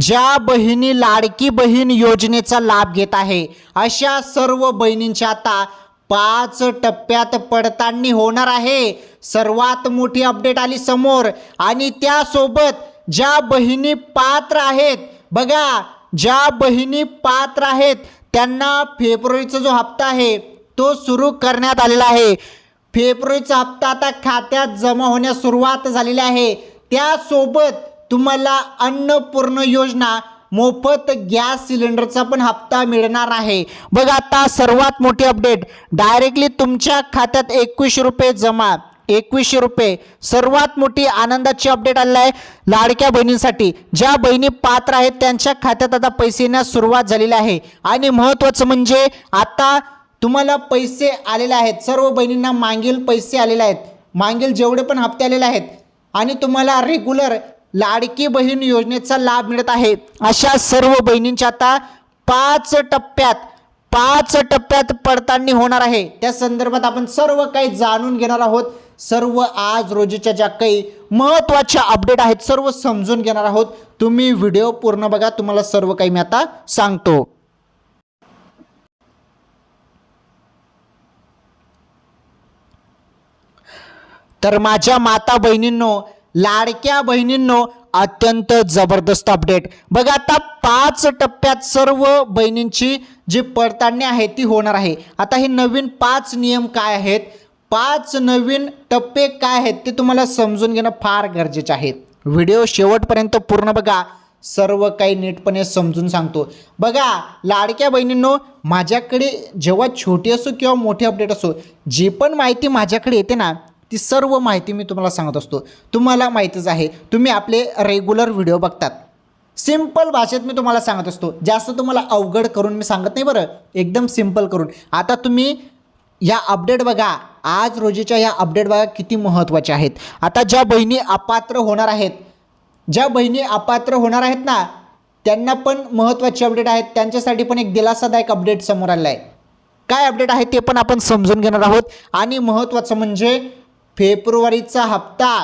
ज्या बहिणी लाडकी बहीण योजनेचा लाभ घेत आहे अशा सर्व बहिणींच्या आता पाच टप्प्यात पडताळणी होणार आहे. सर्वात मोठी अपडेट आली समोर आणि त्यासोबत ज्या बहिणी पात्र आहेत बघा ज्या बहिणी पात्र आहेत त्यांना फेब्रुवारीचा जो हप्ता आहे तो सुरू करण्यात आलेला आहे. फेब्रुवारीचा हप्ता आता खात्यात जमा होण्यास सुरुवात झालेली आहे. त्यासोबत तुम्हाला अन्नपूर्ण योजना मोफत गॅस सिलेंडरचा पण हप्ता मिळणार आहे. बघा आता सर्वात मोठी अपडेट. डायरेक्टली तुमच्या खात्यात एकवीसशे रुपये जमा. एकवीसशे रुपये. सर्वात मोठी आनंदाची अपडेट आलेली आहे लाडक्या बहिणींसाठी. ज्या बहिणी पात्र आहेत त्यांच्या खात्यात आता पैसे येण्यास सुरुवात झालेली आहे. आणि महत्त्वाचं म्हणजे आता तुम्हाला पैसे आलेले आहेत. सर्व बहिणींना मागील पैसे आलेले आहेत. मागील जेवढे पण हप्ते आलेले आहेत. आणि तुम्हाला रेग्युलर लाडकी बहीण योजनेचा लाभ मिळत आहे अशा सर्व बहिणींच्या आता पाच टप्प्यात पाच टप्प्यात पडताळणी होणार आहे. त्या संदर्भात आपण सर्व काही जाणून घेणार आहोत. सर्व आज रोजीच्या ज्या काही महत्त्वाच्या अपडेट आहेत सर्व समजून घेणार आहोत. तुम्ही व्हिडिओ पूर्ण बघा तुम्हाला सर्व काही मी आता सांगतो. तर माझ्या माता बहिणींनो लाडक्या बहिणींनो अत्यंत जबरदस्त अपडेट बघा आता पाच टप्प्यात सर्व बहिणींची जी पडताळणी आहे ती होणार आहे. आता हे नवीन पाच नियम काय आहेत? पाच नवीन टप्पे काय आहेत ते तुम्हाला समजून घेणं फार गरजेचे आहे. व्हिडिओ शेवटपर्यंत पूर्ण बघा. सर्व काही नीटपणे समजून सांगतो. बघा लाडक्या बहिणींनो माझ्याकडे जेव्हा छोटी असो किंवा मोठी अपडेट असो जी पण माहिती माझ्याकडे येते ना ती सर्व माहिती मी तुम्हाला सांगत असतो. तुम्हाला माहितीच आहे तुम्ही आपले रेग्युलर व्हिडिओ बघतात. सिंपल भाषेत मी तुम्हाला सांगत असतो. जास्त तुम्हाला अवघड करून मी सांगत नाही बरं. एकदम सिंपल करून. आता तुम्ही या अपडेट बघा. आज रोजीच्या या अपडेट बघा किती महत्त्वाच्या आहेत. आता ज्या बहिणी अपात्र होणार आहेत ज्या बहिणी अपात्र होणार आहेत ना त्यांना पण महत्त्वाचे अपडेट आहेत. त्यांच्यासाठी पण एक दिलासादायक अपडेट समोर आलेला आहे. काय अपडेट आहे ते पण आपण समजून घेणार आहोत. आणि महत्त्वाचं म्हणजे फेब्रुवारीचा हप्ता.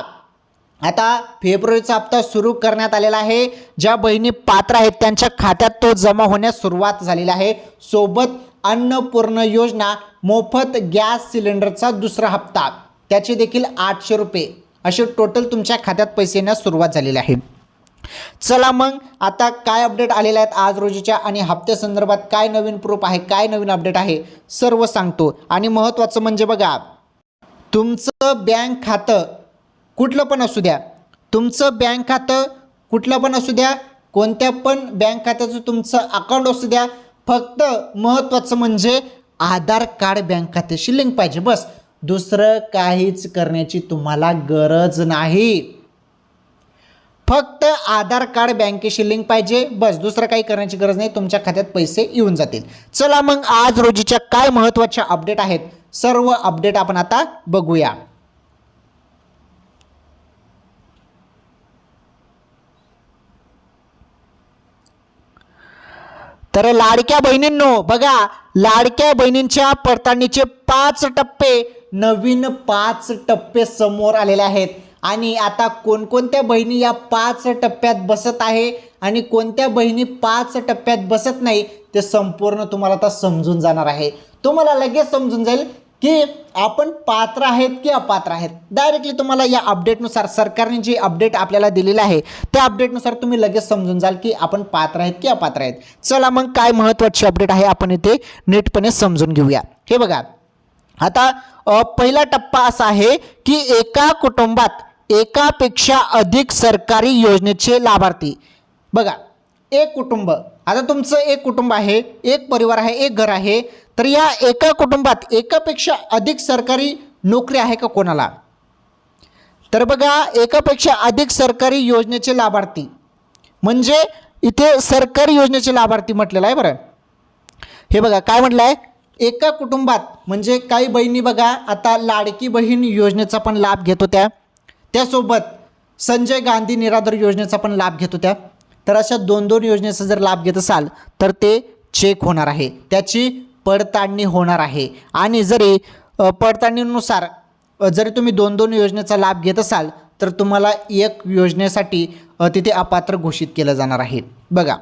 आता फेब्रुवारीचा हप्ता सुरू करण्यात आलेला आहे. ज्या बहिणी पात्र आहेत त्यांच्या खात्यात तो जमा होण्यास सुरुवात झालेली आहे. सोबत अन्नपूर्ण योजना मोफत गॅस सिलेंडरचा दुसरा हप्ता. त्याचे देखील आठशे रुपये. असे टोटल तुमच्या खात्यात पैसे येण्यास सुरुवात झालेली आहे. चला मग आता काय अपडेट आलेले आहेत आज रोजीच्या आणि हप्त्यासंदर्भात काय नवीन प्रूफ आहे काय नवीन अपडेट आहे सर्व सांगतो. आणि महत्त्वाचं म्हणजे बघा तुमचं बँक खातं कुठलं पण असू द्या. तुमचं बँक खातं कुठलं पण असू द्या. कोणत्या पण बँक खात्याचं तुमचं अकाउंट असू द्या. फक्त महत्त्वाचं म्हणजे आधार कार्ड बँक खात्याशी लिंक पाहिजे बस. दुसरं काहीच करण्याची तुम्हाला गरज नाही. फक्त आधार कार्ड बँकेशी लिंक पाहिजे. बस दुसरं काही करण्याची गरज नाही. तुमच्या खात्यात पैसे येऊन जातील. चला मग आज रोजीच्या काय महत्त्वाच्या अपडेट आहेत? सर्व अपडेट आपण आता बघूया. तर लाडक्या बहिणींनो बघा लाडक्या बहिणींच्या पडताळणीचे पाच टप्पे नवीन पाच टप्पे समोर आलेले आहेत. आणि आता कोणकोणत्या बहिणी या पाच टप्प्यात बसत आहे आणि कोणत्या बहिणी पाच टप्प्यात बसत नाही ते संपूर्ण तुम्हाला आता समजून जाणार आहे. तुम्हाला लगेच समजून जाईल की आपण पात्र आहेत की अपात्र आहेत. डायरेक्टली तुम्हाला या अपडेटनुसार सरकारने जी अपडेट आपल्याला दिलेलं आहे त्या अपडेटनुसार तुम्ही लगेच समजून जाल की आपण पात्र आहेत की अपात्र आहेत. चला मग काय महत्त्वाची अपडेट आहे आपण इथे नीटपणे समजून घेऊया. हे बघा आता पहिला टप्पा असा आहे की एका कुटुंबात एकापेक्षा अधिक सरकारी योजनेचे लाभार्थी. बघा एक कुटुंब. आता तुमचं एक कुटुंब आहे एक परिवार आहे एक घर आहे तर या एका कुटुंबात एकापेक्षा अधिक सरकारी नोकरी आहे का कोणाला? तर बघा एकापेक्षा अधिक सरकारी योजनेचे लाभार्थी. म्हणजे इथे सरकारी योजनेचे लाभार्थी म्हटलेलं आहे बरं. हे बघा काय म्हटलं आहे एका कुटुंबात म्हणजे काही बहिणी बघा आता लाडकी बहीण योजनेचा पण लाभ घेत होत्या. त्यासोबत संजय गांधी निराधार योजनेचा पण लाभ घेत होत्या. तर अशा दोन दोन योजनेचा जर लाभ घेत असाल तर ते चेक होणार आहे. त्याची पडताळणी होणार आहे. आणि जरी पडताळणीनुसार जरी तुम्ही दोन दोन योजनेचा लाभ घेत असाल तर तुम्हाला एक योजनेसाठी तिथे अपात्र घोषित केलं जाणार आहे. बघा.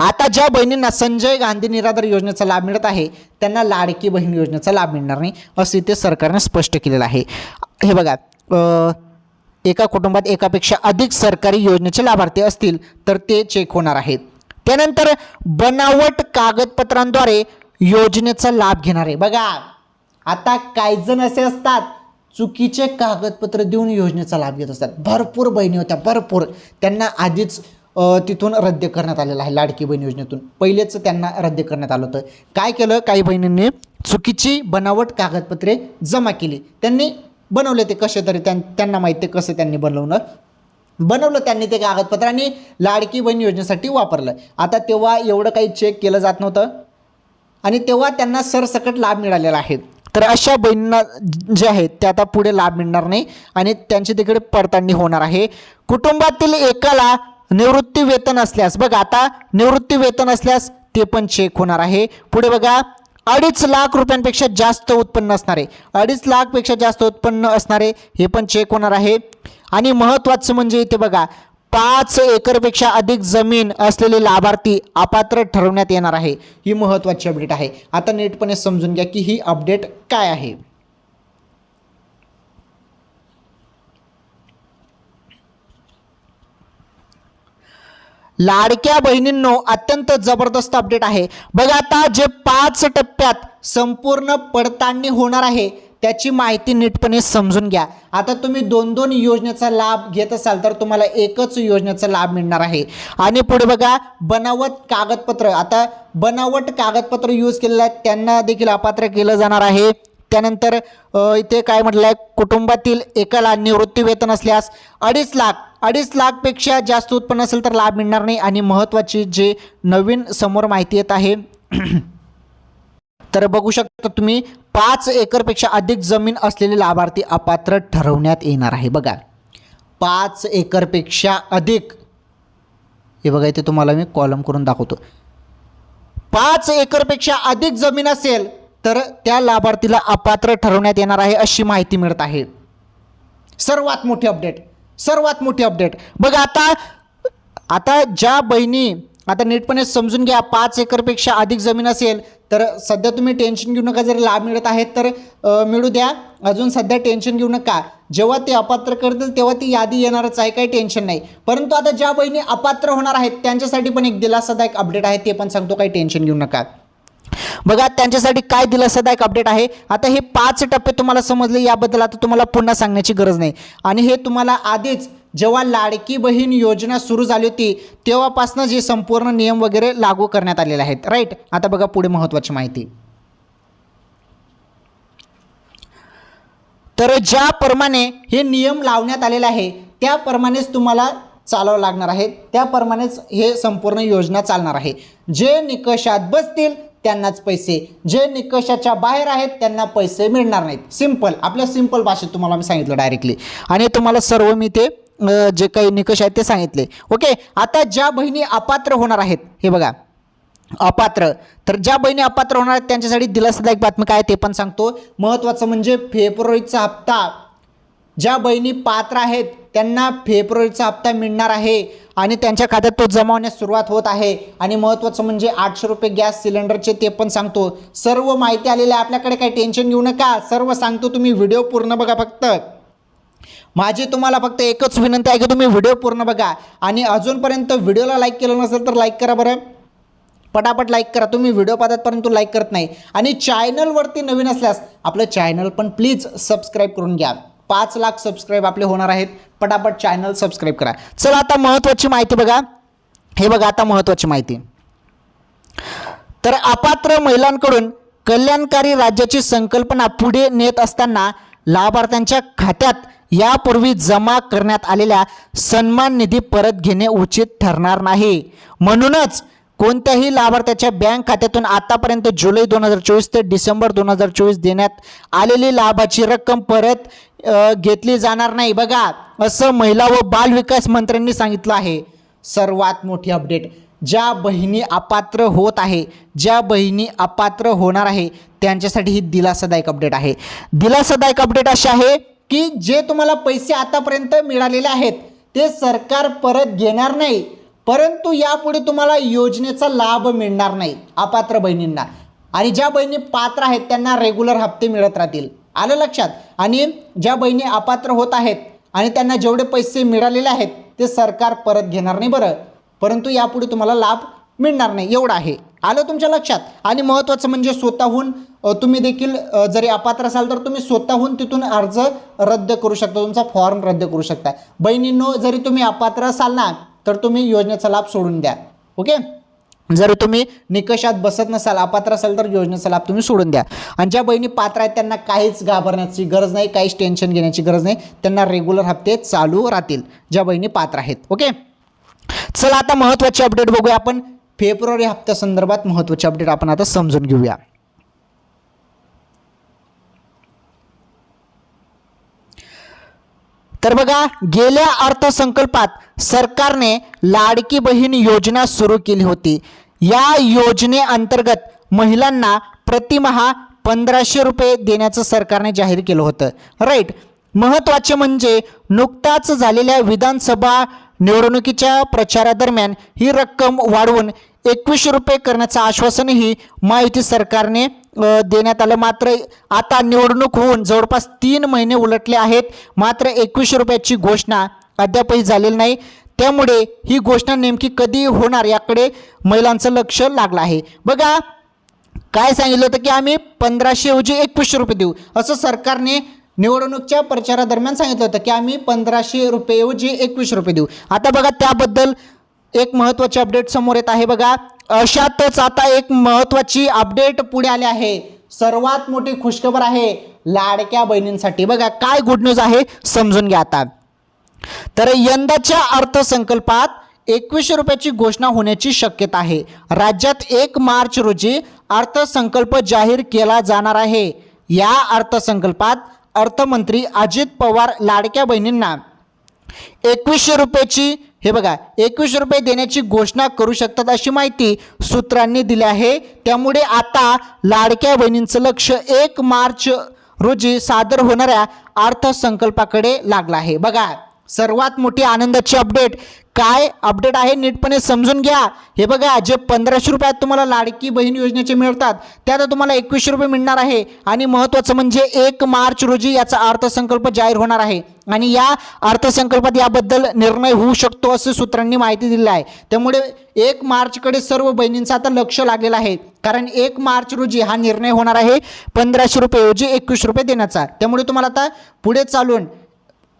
आता ज्या बहिणींना संजय गांधी निराधार योजनेचा लाभ मिळत आहे त्यांना लाडकी बहीण योजनेचा लाभ मिळणार नाही असं इथे सरकारने स्पष्ट केलेलं आहे. हे बघा. एका कुटुंबात एकापेक्षा अधिक सरकारी योजनेचे लाभार्थी असतील तर ते चेक होणार आहेत. त्यानंतर बनावट कागदपत्रांद्वारे योजनेचा लाभ घेणार. आहे बघा आता काही जण असे असतात चुकीचे कागदपत्र देऊन योजनेचा लाभ घेत असतात. भरपूर बहिणी होत्या भरपूर. त्यांना आधीच तिथून रद्द करण्यात आलेलं आहे लाडकी बहीण योजनेतून. पहिलेच त्यांना रद्द करण्यात आलं होतं. काय केलं? काही बहिणींनी चुकीची बनावट कागदपत्रे जमा केली. त्यांनी बनवले ते कसे तरी त्यां त्यांना माहिती आहे कसं त्यांनी बनवलं. बनवलं त्यांनी ते कागदपत्र आणि लाडकी बहीण योजनेसाठी वापरलं. आता तेव्हा एवढं काही चेक केलं जात नव्हतं. आणि तेव्हा त्यांना सरसकट लाभ मिळालेला आहे. तर अशा बहिणींना जे आहेत ते आता पुढे लाभ मिळणार नाही आणि त्यांची तिकडे पडताळणी होणार आहे. कुटुंबातील एकाला निवृत्ती वेतन असल्यास बघा आता निवृत्ती वेतन असल्यास ते पण चेक होणार आहे. पुढे बघा अडीच लाख रुपयांपेक्षा जास्त उत्पन्न असणारे अडीच लाखपेक्षा जास्त उत्पन्न असणारे हे पण चेक होणार आहे. आणि महत्त्वाचं म्हणजे इथे बघा पाच एकरपेक्षा अधिक जमीन असलेले लाभार्थी अपात्र ठरवण्यात येणार आहे. ही महत्त्वाची अपडेट आहे. आता नीटपणे समजून घ्या की ही अपडेट काय आहे. लाडक्या बहिणींनो अत्यंत जबरदस्त अपडेट आहे. बघा आता जे पाच टप्प्यात संपूर्ण पडताळणी होणार आहे त्याची माहिती नीटपणे समजून घ्या. आता तुम्ही दोन दोन योजनेचा लाभ घेत असाल तर तुम्हाला एकच योजनेचा लाभ मिळणार आहे. आणि पुढे बघा बनावट कागदपत्र. आता बनावट कागदपत्र यूज केलेलं आहे त्यांना देखील अपात्र केलं जाणार आहे. त्यानंतर इथे काय म्हटलं आहे कुटुंबातील एकाला निवृत्तीवेतन असल्यास अडीच लाख अडीच लाखपेक्षा जास्त उत्पन्न असेल तर लाभ मिळणार नाही. आणि महत्त्वाची जे नवीन समोर माहिती येत आहे तर बघू शकता तुम्ही पाच एकरपेक्षा अधिक जमीन असलेले लाभार्थी अपात्र ठरवण्यात येणार आहे. बघा पाच एकरपेक्षा अधिक हे बघा इथे तुम्हाला मी कॉलम करून दाखवतो. पाच एकरपेक्षा अधिक जमीन असेल तर त्या लाभार्थीला अपात्र ठरवण्यात येणार आहे अशी माहिती मिळत आहे. सर्वात मोठी अपडेट सर्वात मोठी अपडेट बघा आता आता ज्या बहिणी आता नीटपणे समजून घ्या पाच एकरपेक्षा अधिक जमीन असेल तर सध्या तुम्ही टेन्शन घेऊ नका जर लाभ मिळत आहेत तर मिळू द्या. अजून सध्या टेन्शन घेऊ नका. जेव्हा ते अपात्र करतील तेव्हा ती यादी येणारच आहे काही टेन्शन नाही. परंतु आता ज्या बहिणी अपात्र होणार आहेत त्यांच्यासाठी पण एक दिलासादायक अपडेट आहे ते पण सांगतो काही टेन्शन घेऊ नका. बघा त्यांच्यासाठी काय दिलासादायक अपडेट आहे. आता हे पाच टप्पे तुम्हाला समजले याबद्दल आता तुम्हाला पुन्हा सांगण्याची गरज नाही. आणि हे तुम्हाला आधीच जेव्हा लाडकी बहीण योजना सुरू झाली होती तेव्हापासून जे संपूर्ण नियम वगैरे लागू करण्यात आलेले आहेत. राईट आता बघा पुढे महत्त्वाची माहिती. तर ज्याप्रमाणे हे नियम लावण्यात आलेले आहे त्याप्रमाणेच तुम्हाला चालावं लागणार आहे. त्याप्रमाणेच हे संपूर्ण योजना चालणार आहे. जे निकषात बसतील त्यांनाच पैसे. जे निकषाच्या बाहेर आहेत त्यांना पैसे मिळणार नाहीत. सिंपल आपल्या सिंपल भाषेत तुम्हाला मी सांगितलं डायरेक्टली आणि तुम्हाला सर्व मी ते जे काही निकष आहेत ते सांगितले. ओके आता ज्या बहिणी अपात्र होणार आहेत हे बघा. अपात्र. तर ज्या बहिणी अपात्र होणार आहेत त्यांच्यासाठी दिलासादायक बातमी काय ते पण सांगतो. महत्त्वाचं म्हणजे फेब्रुवारीचा हप्ता. ज्या बहिणी पात्र आहेत त्यांना फेब्रुवारीचा हप्ता मिळणार आहे आणि त्यांच्या खात्यात तो जमा होण्यास सुरुवात होत आहे. आणि महत्त्वाचं म्हणजे आठशे रुपये गॅस सिलेंडरचे ते पण सांगतो. सर्व माहिती आलेली आहे. आपल्याकडे काही टेन्शन घेऊ नका. सर्व सांगतो. तुम्ही व्हिडिओ पूर्ण बघा फक्त. माझी तुम्हाला फक्त एकच विनंती आहे की तुम्ही व्हिडिओ पूर्ण बघा. आणि अजूनपर्यंत व्हिडिओला लाईक केलं नसेल तर लाईक करा बरं. पटापट लाईक करा. तुम्ही व्हिडिओ पाहतात परंतु लाईक करत नाही. आणि चॅनलवरती नवीन असल्यास आपलं चॅनल पण प्लीज सबस्क्राईब करून घ्या. पाच लाख सबस्क्राईब आपले होणार आहेत. पटापट चॅनल सबस्क्राईब करा. चला आता महत्त्वाची माहिती बघा. हे बघा आता महत्त्वाची माहिती. तर अपात्र महिलांकडून कल्याणकारी राज्याची संकल्पना पुढे नेत असताना लाभार्थ्यांच्या खात्यात यापूर्वी जमा करण्यात आलेल्या सन्मान निधी परत घेणे उचित ठरणार नाही. म्हणूनच कोणत्याही लाभार्थ्याच्या बँक खात्यातून आतापर्यंत जुलै दोन हजार चोवीस ते डिसेंबर दोन हजार चोवीस देण्यात आलेली लाभाची रक्कम परत घेतली जाणार नाही. बघा असं महिला व बाल विकास मंत्र्यांनी सांगितलं आहे. सर्वात मोठी अपडेट ज्या बहिणी अपात्र होत आहे ज्या बहिणी अपात्र होणार आहे त्यांच्यासाठी ही दिलासादायक अपडेट आहे. दिलासादायक अपडेट अशी आहे की जे तुम्हाला पैसे आतापर्यंत मिळालेले आहेत ते सरकार परत घेणार नाही. परंतु यापुढे तुम्हाला योजनेचा लाभ मिळणार नाही अपात्र बहिणींना. आणि ज्या बहिणी पात्र आहेत त्यांना रेग्युलर हप्ते मिळत राहतील. आलं लक्षात? आणि ज्या बहिणी अपात्र होत आहेत आणि त्यांना जेवढे पैसे मिळालेले आहेत ते सरकार परत घेणार नाही बरं. परंतु यापुढे तुम्हाला लाभ मिळणार नाही एवढं आहे. आलं तुमच्या लक्षात? आणि महत्त्वाचं म्हणजे स्वतःहून तुम्ही देखील जरी अपात्र असाल तर तुम्ही स्वतःहून तिथून अर्ज रद्द करू शकता. तुमचा फॉर्म रद्द करू शकता. बहिणींनो जरी तुम्ही अपात्र असाल ना तर तुम्ही योजनेचा लाभ सोडून द्या. ओके? जर तुम्ही निकषात बसत नसाल अपात्र असाल तर योजनेचा लाभ तुम्ही सोडून द्या. आणि ज्या बहिणी पात्र आहेत त्यांना काहीच घाबरण्याची गरज नाही काहीच टेन्शन घेण्याची गरज नाही त्यांना रेग्युलर हप्ते चालू राहतील ज्या बहिणी पात्र आहेत. ओके? चला आता महत्त्वाची अपडेट बघूया आपण. फेब्रुवारी हप्त्या संदर्भात महत्त्वाची अपडेट आपण आता समजून घेऊया. तर बघा गेल्या अर्थसंकल्पात सरकारने लाडकी बहीण योजना सुरू केली होती. या योजनेअंतर्गत महिलांना प्रतिमहा पंधराशे रुपये देण्याचं सरकारने जाहीर केलं होतं. राईट महत्त्वाचे म्हणजे नुकताच झालेल्या विधानसभा निवडणुकीच्या प्रचारादरम्यान ही रक्कम वाढवून एकवीसशे रुपये करण्याचं आश्वासनही महायुती सरकारने देण्यात आलं. मात्र आता निवडणूक होऊन जवळपास तीन महिने उलटले आहेत. मात्र एकवीसशे रुपयाची घोषणा अद्यापही झालेली नाही. त्यामुळे ही घोषणा नेमकी कधी होणार याकडे महिलांचं लक्ष लागलं आहे. बघा काय सांगितलं होतं की आम्ही पंधराशे ऐवजी एकवीसशे रुपये देऊ. असं सरकारने निवडणूकच्या प्रचारादरम्यान सांगितलं होतं की आम्ही पंधराशे रुपये ऐवजी एकवीसशे रुपये देऊ. आता बघा त्याबद्दल एक महत्त्वाची अपडेट समोर येत आहे बघा. अशातच आता एक महत्त्वाची अपडेट पुढे आली आहे. सर्वात मोठी खुशखबर आहे लाडक्या बहिणींसाठी. बघा काय गुड न्यूज आहे समजून घ्या आता. तर यंदाच्या अर्थसंकल्पात एकवीसशे रुपयाची घोषणा होण्याची शक्यता आहे. राज्यात एक मार्च रोजी अर्थसंकल्प जाहीर केला जाणार आहे. या अर्थसंकल्पात अर्थमंत्री अजित पवार लाडक्या बहिणींना एकवीसशे रुपयाची हे बघा एकवीस रुपये देण्याची घोषणा करू शकतात अशी माहिती सूत्रांनी दिली आहे. त्यामुळे आता लाडक्या बहिणींचं लक्ष एक मार्च रोजी सादर होणाऱ्या अर्थसंकल्पाकडे लागलं आहे. बघा सर्वात मोठी आनंदाची अपडेट काय अपडेट आहे नीटपणे समजून घ्या. हे बघा जे पंधराशे रुपयात तुम्हाला लाडकी बहीण योजनेचे मिळतात त्या आता तुम्हाला एकवीसशे रुपये मिळणार आहे. आणि महत्त्वाचं म्हणजे एक मार्च रोजी याचा अर्थसंकल्प जाहीर होणार आहे. आणि या अर्थसंकल्पात याबद्दल निर्णय होऊ शकतो असे सूत्रांनी माहिती दिली आहे. त्यामुळे एक मार्चकडे सर्व बहिणींचं आता लक्ष लागलेलं आहे. कारण एक मार्च रोजी हा निर्णय होणार आहे पंधराशे रुपयेऐवजी एकवीस रुपये देण्याचा. त्यामुळे तुम्हाला आता पुढे चालून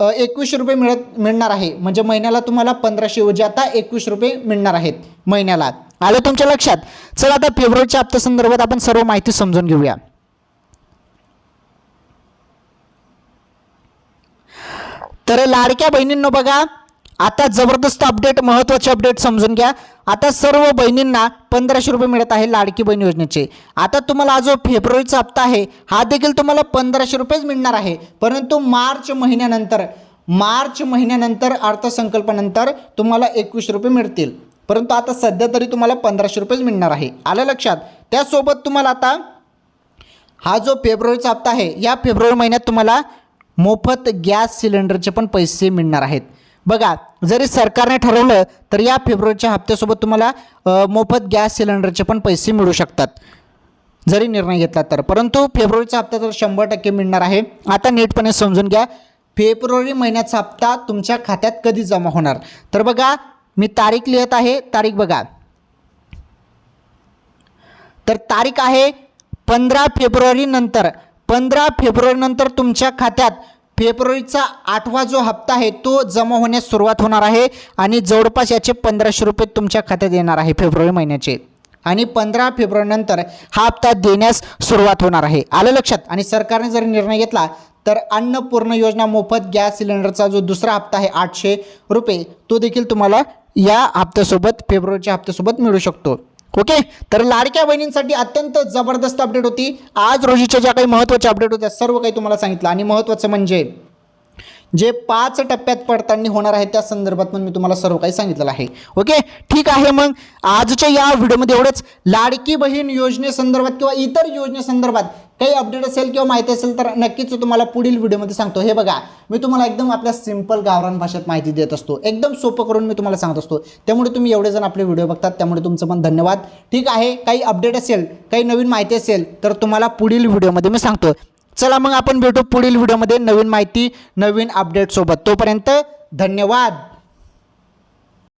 एकवीसशे रुपये मिळत मिळणार आहे. म्हणजे महिन्याला तुम्हाला पंधराशे ऐवजी आता एकवीस रुपये मिळणार आहेत महिन्याला. आलं तुमच्या लक्षात? चला आता फेब्रुवारीच्या हप्त्या संदर्भात आपण सर्व माहिती समजून घेऊया. तर लाडक्या बहिणींनो बघा आता जबरदस्त अपडेट महत्त्वाचे अपडेट समजून घ्या. आता सर्व बहिणींना पंधराशे रुपये मिळत आहे लाडकी बहीण योजनेचे. आता तुम्हाला जो फेब्रुवारीचा हप्ता आहे हा देखील तुम्हाला पंधराशे रुपयेच मिळणार आहे. परंतु मार्च महिन्यानंतर मार्च महिन्यानंतर अर्थसंकल्पानंतर तुम्हाला एकवीस रुपये मिळतील. परंतु आता सध्या तरी तुम्हाला पंधराशे रुपयेच मिळणार आहे. आलं लक्षात? त्यासोबत तुम्हाला आता हा जो फेब्रुवारीचा हप्ता आहे या फेब्रुवारी महिन्यात तुम्हाला मोफत गॅस सिलेंडरचे पण पैसे मिळणार आहेत. बघा जरी सरकारने ठरवलं तर या फेब्रुवारीच्या हप्त्यासोबत तुम्हाला मोफत गॅस सिलेंडरचे पण पैसे मिळू शकतात. जरी निर्णय घेतला तर. परंतु फेब्रुवारीचा हप्ता तर शंभर टक्के मिळणार आहे. आता नीटपणे समजून घ्या. फेब्रुवारी महिन्याचा हप्ता तुमच्या खात्यात कधी जमा होणार? तर बघा मी तारीख लिहित आहे. तारीख बघा. तर तारीख आहे पंधरा फेब्रुवारी नंतर. पंधरा फेब्रुवारी नंतर तुमच्या खात्यात फेब्रुवारीचा आठवा जो हप्ता आहे तो जमा होण्यास सुरुवात होणार आहे आणि जवळपास याचे पंधराशे रुपये तुमच्या खात्यात येणार आहे फेब्रुवारी महिन्याचे. आणि पंधरा फेब्रुवारीनंतर हा हप्ता देण्यास सुरुवात होणार आहे. आलं लक्षात? आणि सरकारने जर निर्णय घेतला तर अन्नपूर्ण योजना मोफत गॅस सिलेंडरचा जो दुसरा हप्ता आहे आठशे रुपये तो देखील तुम्हाला या हप्त्यासोबत फेब्रुवारीच्या हप्त्यासोबत मिळू शकतो. ओके तर लाडक्या बहिणींसाठी अत्यंत जबरदस्त अपडेट होती. आज रोजीच्या ज्या काही महत्त्वाच्या अपडेट होत्या सर्व काही तुम्हाला सांगितलं. आणि महत्त्वाचं म्हणजे जे पाच टप्प्यात पडताळणी होणार आहे त्या संदर्भात पण मी तुम्हाला सर्व काही सांगितलेलं आहे. ओके ठीक आहे मग. आजच्या या व्हिडिओमध्ये एवढंच. लाडकी बहीण योजनेसंदर्भात किंवा इतर योजनेसंदर्भात काही अपडेट असेल किंवा माहिती असेल तर नक्कीच तुम्हाला पुढील व्हिडिओमध्ये सांगतो. हे बघा मी तुम्हाला एकदम आपल्या सिंपल गावरान भाषेत माहिती देत असतो. एकदम सोपं करून मी तुम्हाला सांगत असतो. त्यामुळे तुम्ही एवढे जण आपले व्हिडिओ बघतात त्यामुळे तुमचं पण धन्यवाद. ठीक आहे काही अपडेट असेल काही नवीन माहिती असेल तर तुम्हाला पुढील व्हिडिओमध्ये मी सांगतो. चला मग आपण भेटू पुढील व्हिडिओमध्ये नवीन माहिती नवीन अपडेटसोबत तोपर्यंत धन्यवाद.